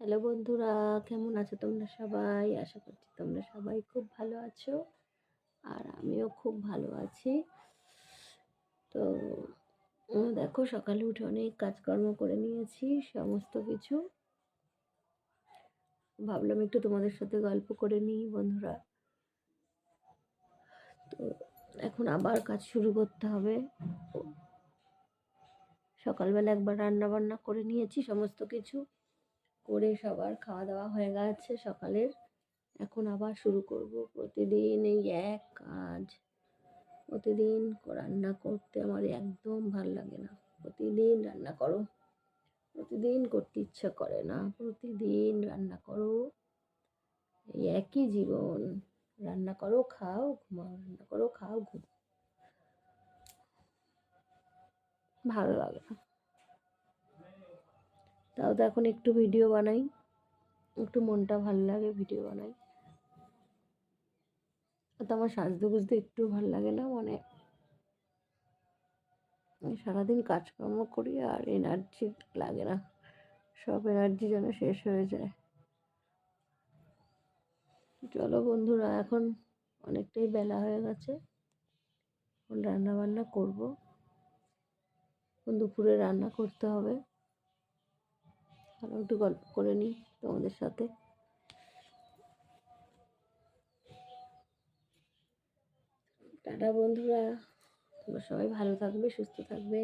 Hello বন্ধুরা, কেমন আছো তোমরা সবাই? আশা করছি তোমরা সবাই খুব ভালো আছো আর আমিও খুব ভালো আছি। তো দেখো সকালে উঠে অনেক কাজকর্ম করে নিয়েছি, সমস্ত কিছু। ভাবলাম একটু তোমাদের সাথে গল্প করে নিই বন্ধুরা। তো, এখন আবার কাজ শুরু করতে হবে। সকালবেলা একবার রান্না বান্না করে নিয়েছি সমস্ত কিছু। করে সবার খাওয়া দাওয়া হয়ে গেছে সকালের। এখন আবার শুরু করব। প্রতিদিন এই এক কাজ। প্রতিদিন রান্না করতে আমার একদম ভালো লাগে না। প্রতিদিন রান্না করো। প্রতিদিন করতে ইচ্ছা করে না। প্রতিদিন রান্না করো। এই একই জীবন। রান্না করো, খাও, ঘুমাও, রান্না করো, খাও ঘুম ভালো লাগে না। তাও তো এখন একটু ভিডিও বানাই। একটু মনটা ভালো লাগে ভিডিও বানাই। তো আমার সাজতে গুজতে একটু ভালো লাগে না মানে সারাদিন কাজকর্ম করি আর এনার্জি লাগে না। সব এনার্জি যেন শেষ হয়ে যায়। চলো বন্ধুরা, এখন অনেকটাই বেলা হয়ে গেছে। এখন রান্না বান্না করব দুপুরে রান্না করতে হবে। আর একটু গল্প করে নিই তোমাদের সাথে। টাটা বন্ধুরা, তোমরা সবাই ভালো থাকবে, সুস্থ থাকবে।